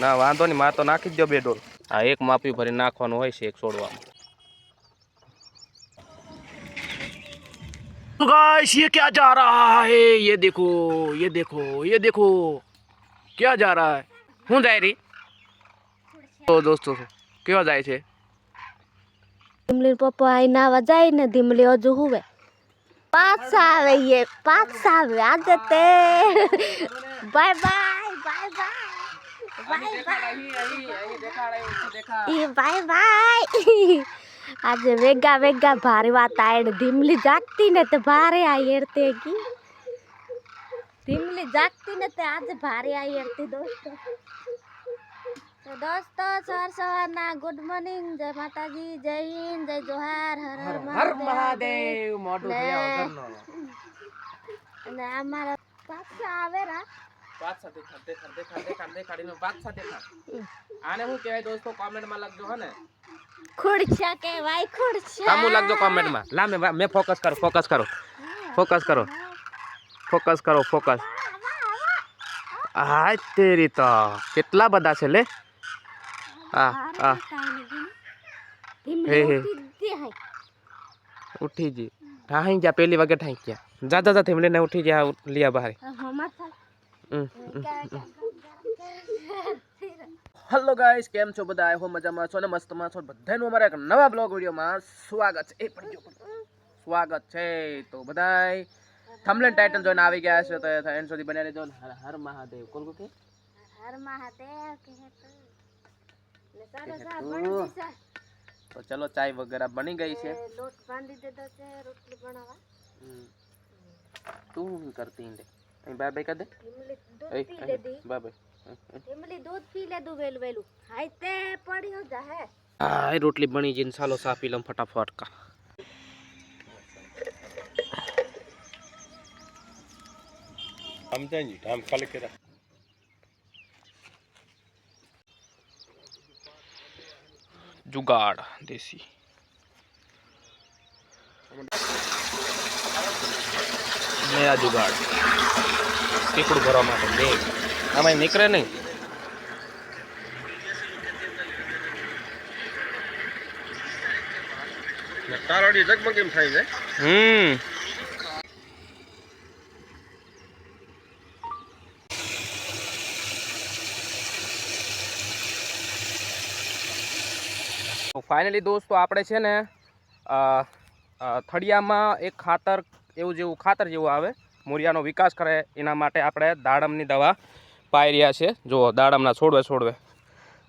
ના વાંધો નહીં મારે તો નાખી જ દો બે ડોલ હા એક માપી ભરી નાખવાનું હોય છે એક છોડવામાં गाइस ये क्या जा रहा है ये देखो ये देखो ये देखो क्या जा रहा है હું જાય રહી તો દોસ્તો કેવા જાય છે ધીમલી પપ્પા આઈ નાવા જાય ને ધીમલી હજુ હુવે પાછા આવે એ પાછા આવે આજે તે bye bye by Bye bye bye bye આજે વેગા વેગા ભારે વાત આયડ ધીમલી જાગતી ને તો ભારે આયડતે કી. ધીમલી જાગતી ને તે આજે ભારે આયડતી દોસ્તો. તો દોસ્તો સવાર સવારના ગુડ મોર્નિંગ જય માતાજી જય હિન્દ જય જોહાર હર હર મહાદેવ. મોઢું ધોયા વગરનો. અને અમારા પાછા રા બાદશાહ દેખાડ દેખાડ દેખાડ દેખાડ દેખાડીને બાદશાહ દેખાડ. આને હું કહેવાય દોસ્તો? કોમેન્ટમાં લખજો હે ને. ખુરશા કે વાય ખુરશા સામું લખજો કોમેન્ટમાં લા મે મે ફોકસ કરો ફોકસ કરો. ફોકસ કરો. ફોકસ કરો ફોકસ હા તેરી તો. કેટલા બધા છે લે? આ આ હે, હે. ઉઠી જી હા ગયા પેલી વાગે થાય ગયા જા જા જા થેમલીને ઉઠી ગયા લિયા બહાર. હેલો ગાઈસ કેમ છો બધા? આઈ હો મજામાં છો ને મસ્તમાં છો બધાનું અમારા એક નવા બ્લોગ વિડીયોમાં સ્વાગત છે. એ પડી ગયો પડી ગયો. સ્વાગત છે. તો બધાય થંબલેન ટાઇટલ જોઈને આવી ગયા છે તો એન્ડ સુધી બન્યા રહેજો ને. હર હર મહાદેવ. કોણ કોણ કે હર મહાદેવ કહે તો. ને સારો કહે સા તો. બની દીસા તો ચલો ચાય વગેરે બની ગઈ છે. એ લોટ બાંધી દીધો છે રોટલી બનાવવા. હમ. તું શું કરતી ઈંડે? बाय बाय कर दे दूध पी ले दी बाय बाय तिमली दूध पी ले दू वेलू वेलू हाय ते जा है हाय रोटली बनी जिन सालो सा पी लम फटाफट का हम जाएँ जी हम खा लेके रहा जुगाड़ देसी દેશી નયા જુગાડ. પીપળું ભરવા માટે બે. આમાં નીકળે નહીં. તારોડી જગમગ એમ થાય છે. હમ. ફાઇનલી દોસ્તો આપણે છે ને થળિયામાં એક ખાતર એવું જેવું ખાતર જેવું આવે મૂળિયાનો વિકાસ કરે, એના માટે આપણે દાડમની દવા પાઈ રહ્યા છે જુઓ, દાડમના છોડવે છોડવે.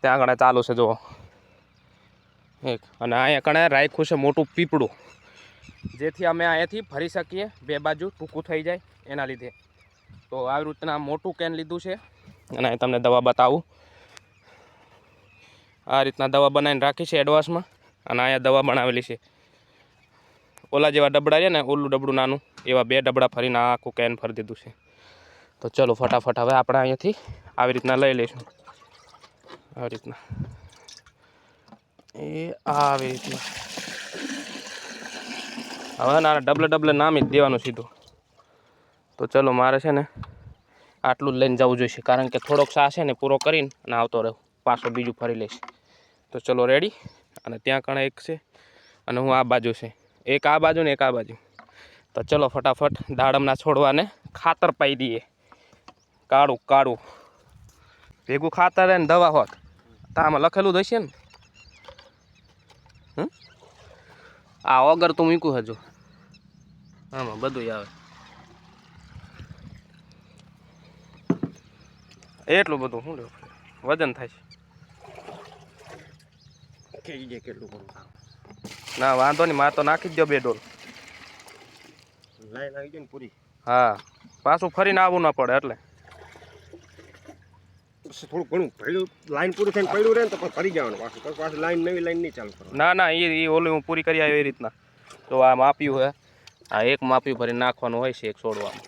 ત્યાં આગળ ચાલુ છે, જુઓ. એક, અને અહીંયા કણે રાખ્યું છે મોટું પીપળું. જેથી અમે અહીંયાથી ફરી શકીએ, બે બાજુ ટૂંકું થઈ જાય એના લીધે. તો આવી રીતના મોટું કેન લીધું છે, અને તમને દવા બતાવું. આ રીતના દવા બનાવીને રાખી છે એડવાન્સમાં અને અહીંયા દવા બનાવેલી છે. ઓલા જેવા ડબડા છે ને, ઓલું ડબડું નાનું, એવા બે ડબડા ફરીને આખું કેન ફરી દીધું છે. તો ચલો ફટાફટ હવે આપણે અહીંયાથી આવી રીતના લઈ લઈશું. આવી રીતના. એ આવી રીતના. હવે ના ડબલે ડબલે નામી જ દેવાનું સીધું. તો ચલો મારે છે ને આટલું જ લઈને જવું જોઈશે, કારણ કે થોડોક સા છે ને પૂરો કરીને અને આવતો રહું. પાછો બીજું ફરી લઈશ. તો ચલો રેડી અને ત્યાં કણે એક છે અને હું આ બાજુ છે. એક આ બાજુ ને એક આ બાજુ. તો ચલો ફટાફટ દાડમના છોડવાને ખાતર પાઈ દઈએ. કાળું કાળું. ભેગું ખાતર ને દવા હોત. તો આમાં લખેલું જ હશે ને? આ ઓગર તો મૂક્યું હજુ. આમાં બધું આવે. એટલું બધું શું લેવું વજન થાય છે. કેટલું ના વાંધો નહીં માર તો નાખી જ દો બે ડોલ. લાઈન આવી જાય ને પૂરી. હા પાછું ફરીને આવવું ના પડે એટલે. થોડું ઘણું પડ્યું લાઈન પૂરી થઈને પડ્યું રહે ને તો ફરી જવાનું. પાછું પાછું લાઈન નવી લાઈન નહીં ચાલુ ના ના એ એ ઓલી હું પૂરી કરી આવ્યો એ રીતના. તો આ માપ્યું હે. આ એક માપ્યું ભરી નાખવાનું હોય છે એક છોડવામાં.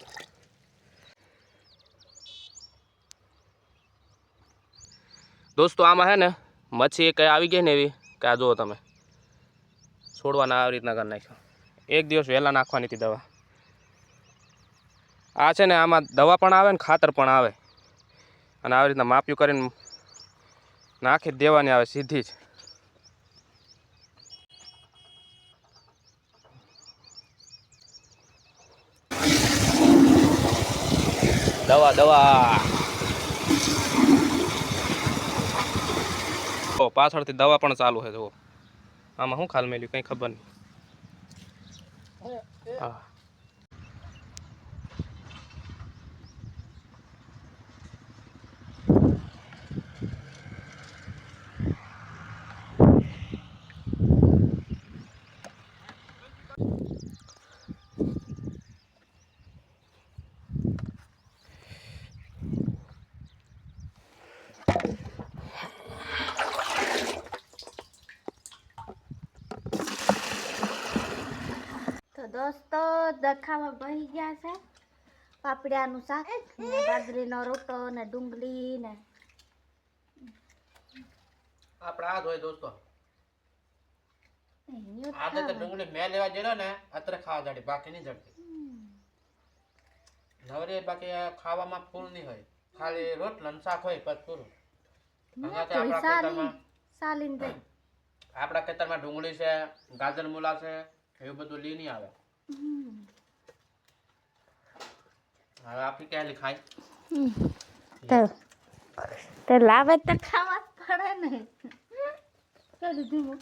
દોસ્તો આમાં હે ને મચ્છી એક આવી ગઈ ને એવી? કે આ જુઓ તમે. છોડવાના આવી રીતના કરી નાખ્યો. એક દિવસ વહેલા નાખવાની હતી દવા. આ છે ને આમાં દવા પણ આવે ને ખાતર પણ આવે. અને આવી રીતના માપ્યું કરીને નાખી દેવાની આવે સીધી જ. દવા દવા. પાછળથી દવા પણ ચાલુ છે, જુઓ. આમાં શું ખાલ મેલ્યું? કંઈ ખબર નહીં. હા તો દોસ્તો દખામાં બહી ગયા છે. પાપડિયાનું શાક ને બાજરીનો રોટો ને ડુંગળી ને આપણે આ જોઈએ દોસ્તો. આજે તો ડુંગળી મેં લેવા જડ્યો ને અત્યારે ખાવા જાડી બાકી નહીં જડતી. નવરે બાકી ખાવામાં ફૂલ નહીં હોય. ખાલી રોટલા ને શાક હોય પછી પૂરું. ખેતરમાં આપણા ખેતરમાં ડુંગળી છે ગાજર મૂલા છે એવું બધું લી નહીં આવે. હવે આપી ક્યાં ખાય તો તો લાવે તો ખાવા જ પડે ને. કરી દીધું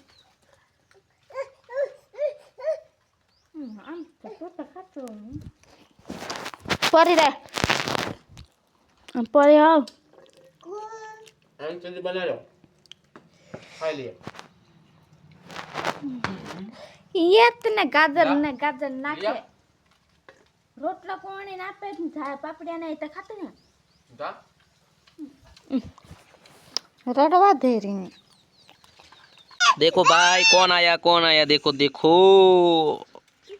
આમ તો તો તો પરી રે પરી આવ. ખાઈ લઈએ. યેત ને ગાજર ને ગાજર નાખે યા. રોટલો કોણી નાપે ને ઝા પાપડિયા ને તો ખાતું ને જા રડવા દે રીને देखो भाई कौन आया कौन आया देखो देखो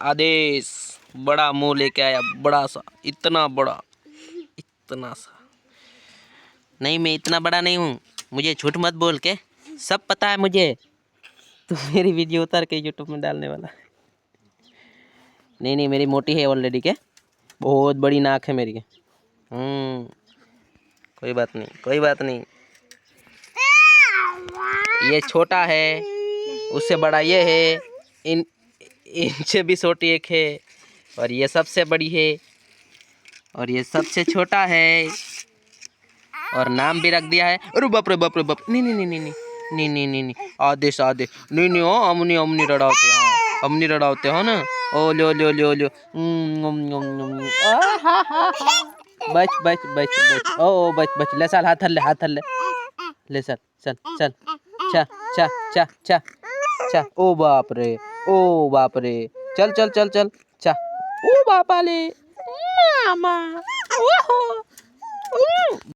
आदेश बड़ा मुंह लेके आया बड़ा सा इतना बड़ा इतना सा नहीं मैं इतना बड़ा नहीं हूँ मुझे झूठ मत बोल के सब पता है मुझे तू मेरी वीडियो उतार के यूट्यूब में डालने वाला। नहीं नहीं, मेरी मोटी है ऑलरेडी के। बहुत बड़ी नाक है मेरी हम्म कोई बात नहीं, कोई बात नहीं। ये छोटा है, उससे बड़ा ये है, इन, इनसे भी छोटी एक है, और ये सबसे बड़ी है, और ये सबसे छोटा है, और नाम भी रख दिया है। अरे बाप रे बाप रे, बाप। नहीं नहीं नहीं नहीं। नहीं नहीं नहीं नहीं नहीं आदेश आदेश नहीं नहीं हो अमनी अमनी रड़ाते हाँ। अमनी रड़ाते हो ना? ओ लो लो लो लो। हा, हा, हा। बच बच बच बच। ओ ओ, बच बच। ले साल हाथ ले हाथ ले। ले चल चल चल। चा चा चा चा चा। ओ बाप रे। ओ बाप रे। चल चल चल चल। चा। ओ बापा ले मामा। ओहो।